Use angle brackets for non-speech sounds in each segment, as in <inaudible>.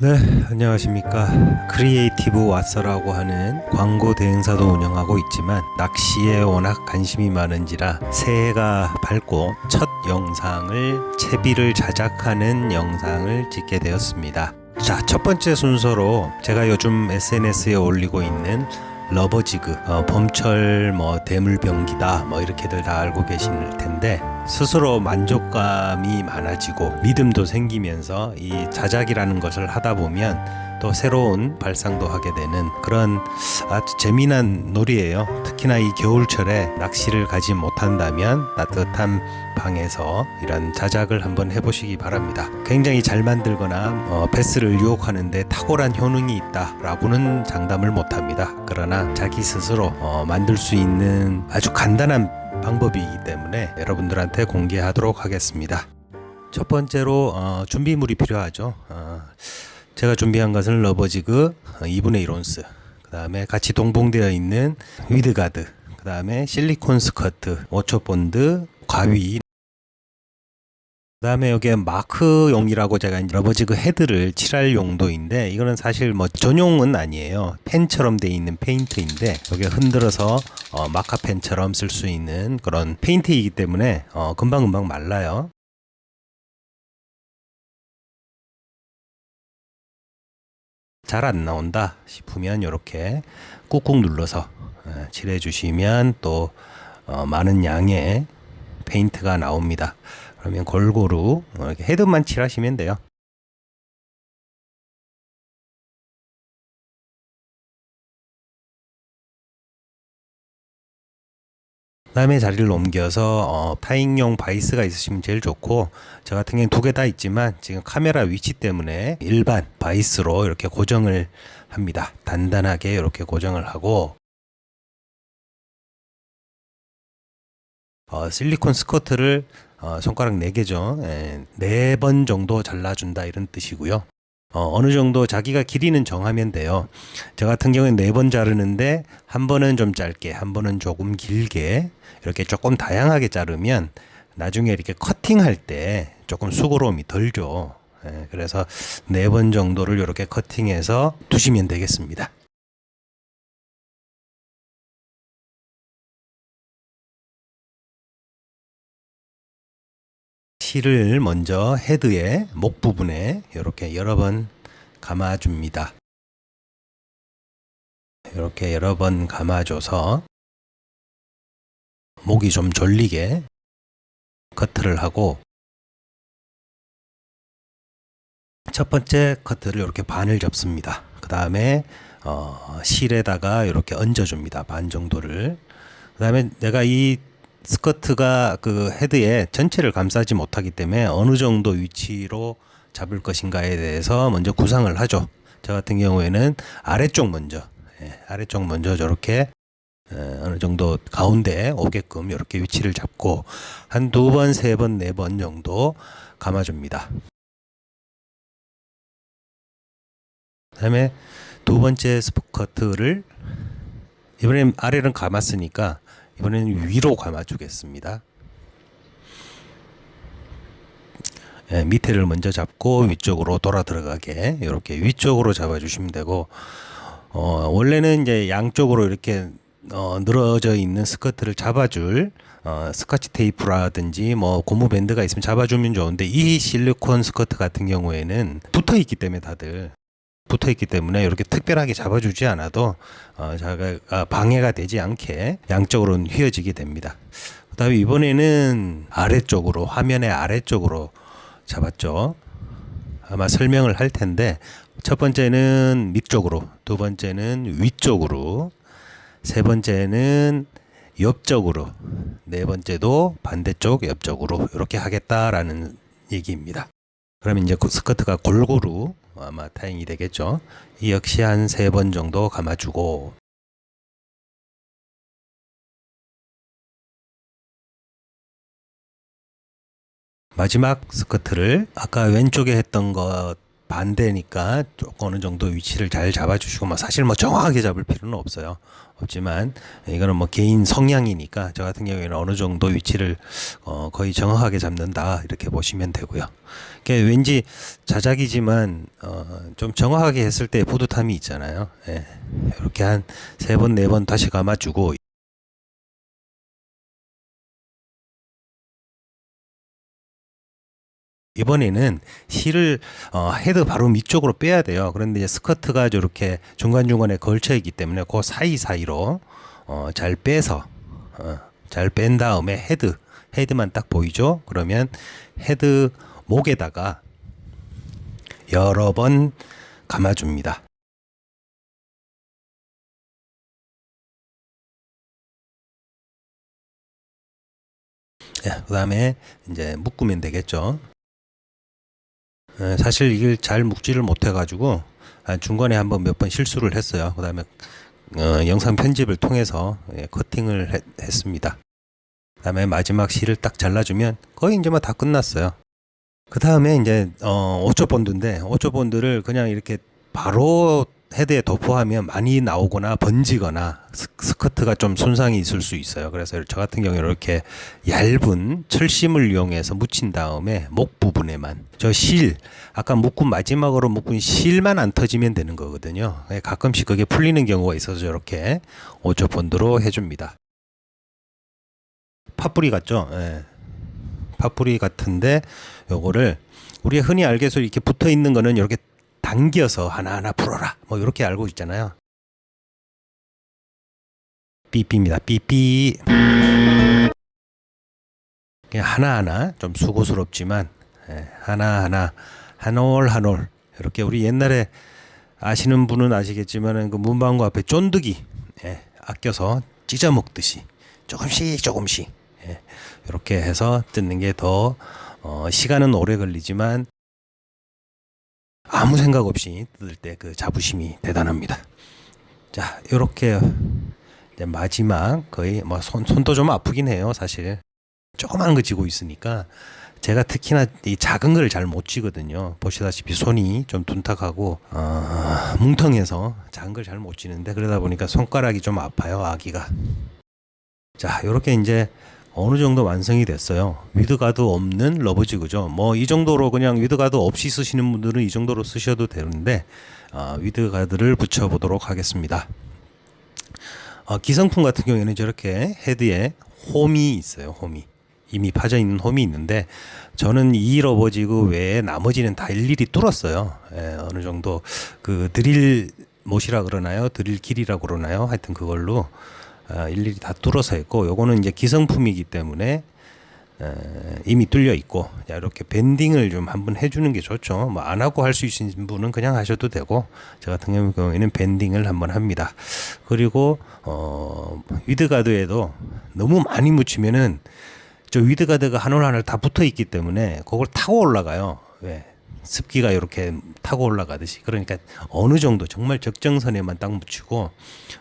네, 안녕하십니까. 크리에이티브 왓서라고 하는 광고 대행사도 운영하고 있지만 낚시에 워낙 관심이 많은지라 새해가 밝고 첫 영상을 채비를 자작하는 영상을 찍게 되었습니다. 자, 첫 번째 순서로 제가 요즘 SNS에 올리고 있는 러버지그, 어, 봄철 뭐 대물병기다 뭐 이렇게들 다 알고 계실 텐데 스스로 만족감이 많아지고 믿음도 생기면서 이 자작이라는 것을 하다 보면 또 새로운 발상도 하게 되는 그런 아주 재미난 놀이예요. 특히나 이 겨울철에 낚시를 가지 못한다면 따뜻한 방에서 이런 자작을 한번 해보시기 바랍니다. 굉장히 잘 만들거나 어, 베스를 유혹하는데 탁월한 효능이 있다라고는 장담을 못합니다. 그러나 자기 스스로 어, 만들 수 있는 아주 간단한 방법이기 때문에 여러분들한테 공개하도록 하겠습니다. 첫 번째로 어, 준비물이 필요하죠. 어, 제가 준비한 것은 러버지그 2분의 1 온스, 그 다음에 같이 동봉되어 있는 위드가드, 그 다음에 실리콘 스커트, 5초 본드, 가위, 그 다음에 여기에 마크용이라고 제가 러버지그 헤드를 칠할 용도인데 이거는 사실 뭐 전용은 아니에요. 펜처럼 돼 있는 페인트인데 여기 흔들어서 어, 마카펜처럼 쓸 수 있는 그런 페인트이기 때문에 어, 금방금방 말라요. 잘 안 나온다 싶으면 이렇게 꾹꾹 눌러서 어, 칠해 주시면 또 어, 많은 양의 페인트가 나옵니다. 그러면 골고루 어, 이렇게 헤드만 칠하시면 돼요. 다음에 자리를 옮겨서 어, 파잉용 바이스가 있으시면 제일 좋고 저 같은 경우는 두 개 다 있지만 지금 카메라 위치 때문에 일반 바이스로 이렇게 고정을 합니다. 단단하게 이렇게 고정을 하고 어, 실리콘 스커트를 어, 손가락 4개죠. 4번 정도 잘라준다 이런 뜻이고요. 어, 느 정도 자기가 길이는 정하면 돼요. 저 같은 경우는 4번 자르는데 한 번은 좀 짧게, 한 번은 조금 길게 이렇게 조금 다양하게 자르면 나중에 이렇게 커팅할 때 조금 수고로움이 덜죠. 예, 그래서 4번 정도를 이렇게 커팅해서 두시면 되겠습니다. 실을 먼저 헤드의 목 부분에 이렇게 여러 번 감아줍니다. 이렇게 여러 번 감아줘서 목이 좀 졸리게 커트를 하고 첫 번째 커트를 이렇게 반을 접습니다. 그 다음에 어, 실에다가 이렇게 얹어줍니다. 반 정도를. 그 다음에 내가 이 스커트가 그 헤드에 전체를 감싸지 못하기 때문에 어느 정도 위치로 잡을 것인가에 대해서 먼저 구상을 하죠. 저 같은 경우에는 아래쪽 먼저, 예, 아래쪽 먼저 저렇게 에, 어느 정도 가운데 오게끔 이렇게 위치를 잡고 한 두 번, 세 번, 네 번 정도 감아줍니다. 그다음에 두 번째 스커트를 이번엔 아래는 감았으니까 이번에는 위로 감아주겠습니다. 예, 밑에를 먼저 잡고 위쪽으로 돌아 들어가게 이렇게 위쪽으로 잡아주시면 되고 어, 원래는 이제 양쪽으로 이렇게 어, 늘어져 있는 스커트를 잡아줄 어, 스카치 테이프라든지 뭐 고무 밴드가 있으면 잡아주면 좋은데 이 실리콘 스커트 같은 경우에는 붙어 있기 때문에 다들 붙어 있기 때문에 이렇게 특별하게 잡아주지 않아도 어, 아, 방해가 되지 않게 양쪽으로는 휘어지게 됩니다. 그다음에 이번에는 아래쪽으로 화면의 아래쪽으로 잡았죠. 아마 설명을 할 텐데 첫 번째는 밑쪽으로, 두 번째는 위쪽으로, 세 번째는 옆쪽으로, 네 번째도 반대쪽 옆쪽으로 이렇게 하겠다라는 얘기입니다. 그러면 이제 그 스커트가 골고루 아마 타행이 되겠죠. 이 역시 한 세 번 정도 감아주고 마지막 스커트를 아까 왼쪽에 했던 것 반대니까 좀 어느 정도 위치를 잘 잡아주시고 뭐 사실 뭐 정확하게 잡을 필요는 없어요. 없지만 이거는 뭐 개인 성향이니까 저 같은 경우에는 어느 정도 위치를 어 거의 정확하게 잡는다 이렇게 보시면 되고요. 이게 왠지 자작이지만 어좀 정확하게 했을 때 뿌듯함이 있잖아요. 예. 이렇게 한 세 번 네 번 다시 감아주고 이번에는 실을 어, 헤드 바로 밑쪽으로 빼야 돼요. 그런데 이제 스커트가 저렇게 중간중간에 걸쳐 있기 때문에 그 사이사이로 어, 잘 빼서 어, 잘 뺀 다음에 헤드 헤드만 딱 보이죠? 그러면 헤드 목에다가 여러 번 감아줍니다. 예, 그다음에 이제 묶으면 되겠죠. 예, 사실 이걸 잘 묶지를 못해가지고 아, 중간에 한번 몇 번 실수를 했어요. 그다음에 어, 영상 편집을 통해서 예, 커팅을 했, 했습니다. 그다음에 마지막 실을 딱 잘라주면 거의 이제 뭐다 끝났어요. 그 다음에 이제 어, 오초 본드인데 오초 본드를 그냥 이렇게 바로 헤드에 도포하면 많이 나오거나 번지거나 스- 스커트가 좀 손상이 있을 수 있어요. 그래서 저 같은 경우에 이렇게 얇은 철심을 이용해서 묻힌 다음에 목 부분에만 저 실 아까 묶은 마지막으로 묶은 실만 안 터지면 되는 거거든요. 예, 가끔씩 그게 풀리는 경우가 있어서 저렇게 오초 본드로 해줍니다. 팥뿌리 같죠? 예. 팥뿌리 같은데 요거를 우리가 흔히 알게서 이렇게 붙어 있는 거는 이렇게 당겨서 하나하나 풀어라. 뭐 이렇게 알고 있잖아요. 삐삐입니다. 삐삐. 그냥 하나하나 좀 수고스럽지만 예, 하나하나 한 올 한 올 이렇게 우리 옛날에 아시는 분은 아시겠지만은 그 문방구 앞에 쫀득이 예, 아껴서 찢어 먹듯이 조금씩 조금씩 예, 이렇게 해서 뜯는 게더 어, 시간은 오래 걸리지만 아무 생각 없이 뜯을 때 그 자부심이 대단합니다. 자, 이제 마지막 거의 뭐 손, 손도 좀 아프긴 해요, 사실. 조그만 거 쥐고 있으니까 제가 특히나 이 작은 걸 잘 못 쥐거든요. 보시다시피 손이 좀 둔탁하고 어, 뭉텅해서 작은 걸 잘 못 쥐는데 그러다 보니까 손가락이 좀 아파요, 아기가. 자, 이렇게 이제 어느 정도 완성이 됐어요. 위드가드 없는 러버지그죠. 뭐 이 정도로 그냥 위드가드 없이 쓰시는 분들은 이 정도로 쓰셔도 되는데 어, 위드가드를 붙여보도록 하겠습니다. 어, 기성품 같은 경우에는 저렇게 헤드에 홈이 있어요. 홈이 이미 파져 있는 홈이 있는데 저는 이 러버지그 외에 나머지는 다 일일이 뚫었어요. 예, 어느 정도 그 드릴 못이라 그러나요? 드릴 길이라 그러나요? 하여튼 그걸로 아, 일일이 다 뚫어서 했고 요거는 이제 기성품이기 때문에 에, 이미 뚫려 있고 자, 이렇게 밴딩을 좀 한번 해주는 게 좋죠. 뭐 안 하고 할 수 있는 분은 그냥 하셔도 되고 저 같은 경우에는 밴딩을 한번 합니다. 그리고 어, 위드가드에도 너무 많이 묻히면은 저 위드가드가 한 올 한 올 다 붙어 있기 때문에 그걸 타고 올라가요. 왜? 습기가 이렇게 타고 올라가듯이 그러니까 어느 정도 정말 적정선에만 딱 묻히고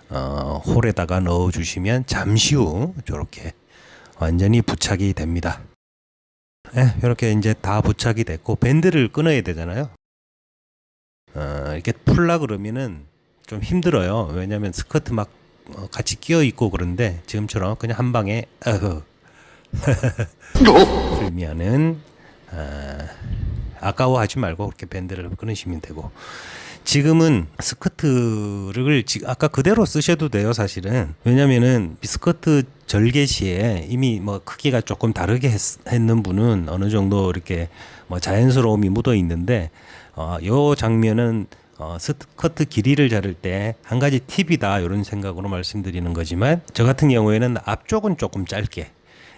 어, 홀에다가 넣어 주시면 잠시 후 저렇게 완전히 부착이 됩니다. 네, 이렇게 이제 다 부착이 됐고 밴드를 끊어야 되잖아요. 어, 이렇게 풀라 그러면은 좀 힘들어요. 왜냐하면 스커트 막 어, 같이 끼어 있고 그런데 지금처럼 그냥 한 방에 <laughs> 어허. 풀면은 아, 아까워하지 말고 그렇게 밴드를 끊으시면 되고. 지금은 스커트를 지- 아까 그대로 쓰셔도 돼요 사실은. 왜냐면은 스커트 절개 시에 이미 뭐 크기가 조금 다르게 했, 는 분은 어느 정도 이렇게 뭐 자연스러움이 묻어 있는데 어, 요 장면은 어, 스커트 길이를 자를 때 한 가지 팁이다 이런 생각으로 말씀드리는 거지만 저 같은 경우에는 앞쪽은 조금 짧게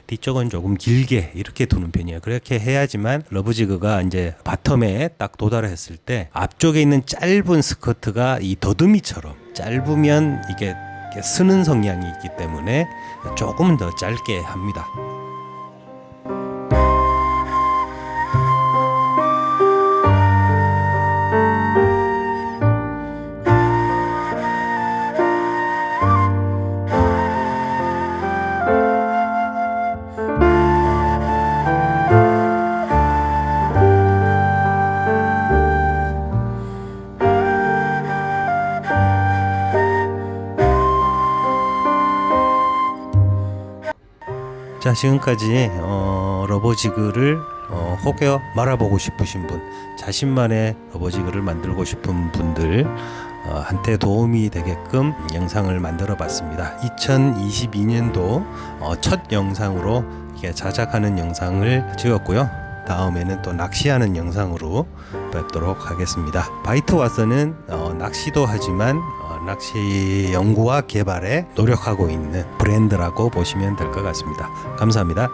뒤쪽은 조금 길게 이렇게 두는 편이에요. 그렇게 해야지만 러브지그가 이제 바텀에 딱 도달했을 때 앞쪽에 있는 짧은 스커트가 이 더듬이처럼 짧으면 이게 쓰는 성향이 있기 때문에 조금은 더 짧게 합니다. 자 지금까지 어, 러버지그를 어, 혹여 말아보고 싶으신 분 자신만의 러버지그를 만들고 싶은 분들 어, 한테 도움이 되게끔 영상을 만들어 봤습니다. 2022년도 어, 첫 영상으로 이게 자작하는 영상을 찍었고요. 다음에는 또 낚시하는 영상으로 뵙도록 하겠습니다. 바이트 왓슨은 어, 낚시도 하지만 어, 낚시 연구와 개발에 노력하고 있는 브랜드라고 보시면 될 것 같습니다. 감사합니다